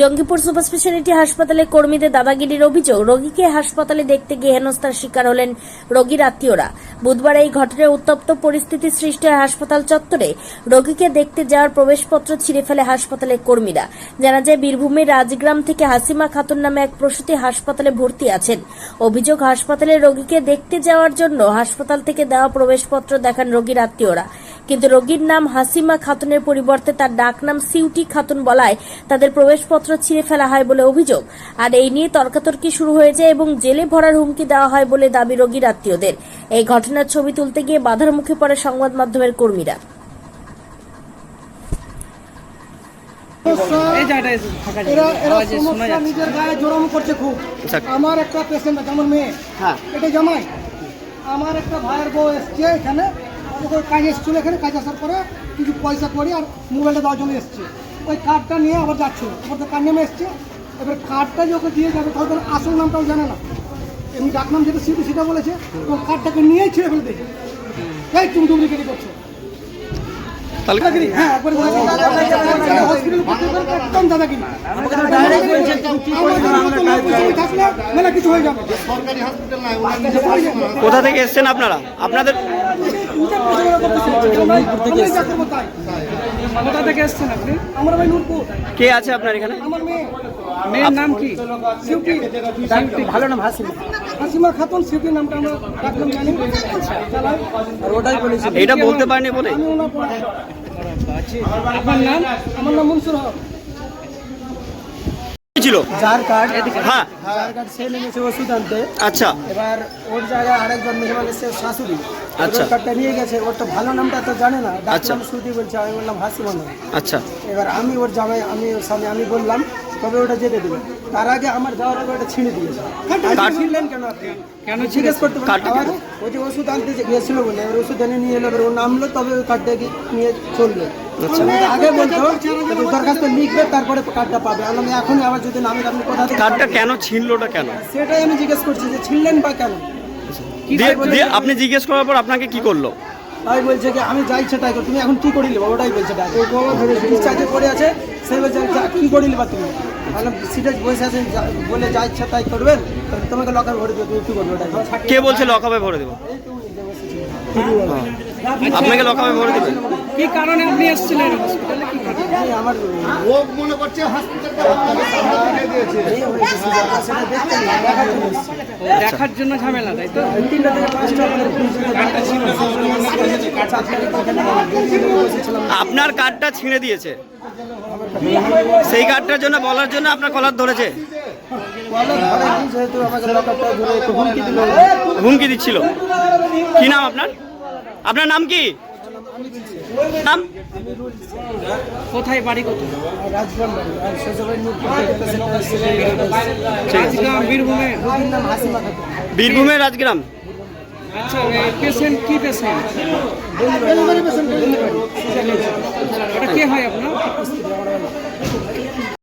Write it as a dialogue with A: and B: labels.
A: Jangipur super speciality হাসপাতালে কর্মীদের দাদাগিরির অভিযোগ, রোগীকে হাসপাতালে দেখতে গিয়ে হেনস্থার শিকার হলেন রোগীর আত্মীয়রা। বুধবার এই ঘটনায় উত্তপ্ত পরিস্থিতি সৃষ্টি হয় হাসপাতাল চত্বরে। রোগীকে দেখতে যাওয়ার প্রবেশপত্র ছিঁড়ে ফেলে হাসপাতালের কর্মীরা। জানা যায়, বীরভূমের রাজগ্রাম থেকে হাসিমা খাতুন নামে এক প্রসূতি হাসপাতালে ভর্তি আছেন। অভিযোগ, হাসপাতালে রোগীকে দেখতে যাওয়ার জন্য হাসপাতাল থেকে দেওয়া প্রবেশপত্র দেখান রোগীর আত্মীয়রা। কিন্তু রোগীর নাম হাসিমা খাতুনের পরিবর্তে তার ডাকনাম সিউটি খাতুন বলায় তাদের প্রবেশপত্র ছিঁড়ে ফেলা হয় বলে অভিযোগ। আর এই নিয়ে তর্কাতর্কি শুরু হয়ে যায় এবং জেলে ভরার হুমকি দেওয়া হয় বলে দাবি রোগীর আত্মীয়দের। এই ঘটনার ছবি তুলতে গিয়ে বাধার মুখে পড়ে সংবাদ মাধ্যমের কর্মীরা।
B: আচ্ছা।
C: আমার একটা পেশেন্ট আছে আমার মেয়ে।
B: হ্যাঁ।
C: এটা জামাই। আমার একটা ভাইয়ের বউ এসছে এখানে। ওকে কাজ এসছিল এখানে কাজ আসার পরে কিছু পয়সা করি আর মোবাইলটা দেওয়ার জন্য এসছে। ওই কার্ডটা নিয়ে আবার যাচ্ছিল ওর তো কার্ড নেমে এসছে। এবার কার্ডটা যে ওকে দিয়ে যাবে তখন আসল নামটাও জানে না। এমনি ডাকনাম যেটা সিটি সেটা বলেছে ও কার্ডটাকে নিয়েই ছেড়ে ফেলে দিয়েছে। এই তুমি ডুবরি কেটে করছ। হ্যাঁ একবার হসপিটাল একদম দাদাগিরি। থাকলে কিছু হয়ে যাবে।
B: কোথা থেকে এসেছেন আপনারা? আপনাদের
D: কোথা থেকে এসছেন আপনি
C: আমার ভাই নূরপুর
B: কে আছে আপনার এখানে?
C: আমার মেয়ে
D: মেয়ের নাম কি? ভালো নাম হাসিমা।
C: হাসিমা খাতুন সিউটি নামটা আমরা ডাকলাম জানি। আর ওটাই বলেছি
B: এটা বলতে পারেনি বলে।
C: আমি ওনার পরে
D: আপনার নাম?
C: আমার নাম মনসুর হক।
B: ছিল?
E: যার কার্ড
B: হ্যাঁ।
E: যার কার্ড সে নেমেছে ওষুধ আনতে।
B: আচ্ছা।
E: এবার ওর জায়গায় আরেকজন মেহমান এসে শাশুড়ি।
B: আচ্ছা।
E: কার্ডটা নিয়ে গেছে। ওর তো ভালো নামটা তো জানে না।
B: আচ্ছা।
E: শ্রুতি বলছে আমি বললাম হাসিমা নাম
B: আচ্ছা।
E: এবার আমি ওর জামাই আমি ওর স্বামী আমি বললাম তবে ওটা যেতে দেবে? তার আগে আমার যাওয়ার আগে ওটা ছিঁড়ে দিয়েছে। ছিঁড়লেন কেন আপনি?
D: কেন
E: জিজ্ঞেস করতে পারেন ওই যে ওষুধ আনতে যে গিয়েছিল বলে এবার ওষুধ এনে নিয়ে এলো এবার ও নামলো তবে ওই কার্ডটা নিয়ে চলল।
B: আচ্ছা।
E: আগে বলতো যে দরখাস্ত লিখবে তারপরে কার্ডটা পাবে। আমি আবার যদি নামে আপনি কোথা থেকে
B: কার্ডটা কেন ছিনলোটা কেন?
E: সেটাই আমি জিজ্ঞেস করছি যে ছিনলেন বা কেন?
B: দিয়ে আপনি জিজ্ঞেস করার পর আপনাকে কি করল?
E: তাই বলছে কি আমি যা ইচ্ছা তাই কর তুমি এখন কি করিলে? ওটাই বলছে পড়ে আছে সে বলছে কি করিলে বা তুমি? মানে সিটে বসে আছেন বলে যা ইচ্ছা তাই করবেন তোমাকে লকার ভরে দেবে তুমি করবে ওটাই
B: কে বলছে লকআপে ভরে দেবো? আপনাকে লকআপে ভরে দেবে?
D: কি কারণে আপনি এসেছিলেন? হসপিটালে
E: দেখার জন্য
D: ঝামেলা তাই তো?
E: তিনটা থেকে পাঁচটা।
B: আপনার কার্ডটা ছিঁড়ে দিয়েছে। সেই কার্ডটার জন্য বলার জন্য আপনার কলার ধরেছে।
E: হুমকি
B: দিচ্ছিল। কি নাম আপনার? আপনার নাম কি? নাম?
D: কোথায় বাড়ি কোথায়?
B: বীরভূমের রাজগ্রাম
D: আচ্ছা পেশেন্ট কি পেশেন্ট ওটা কে হয় আপনার।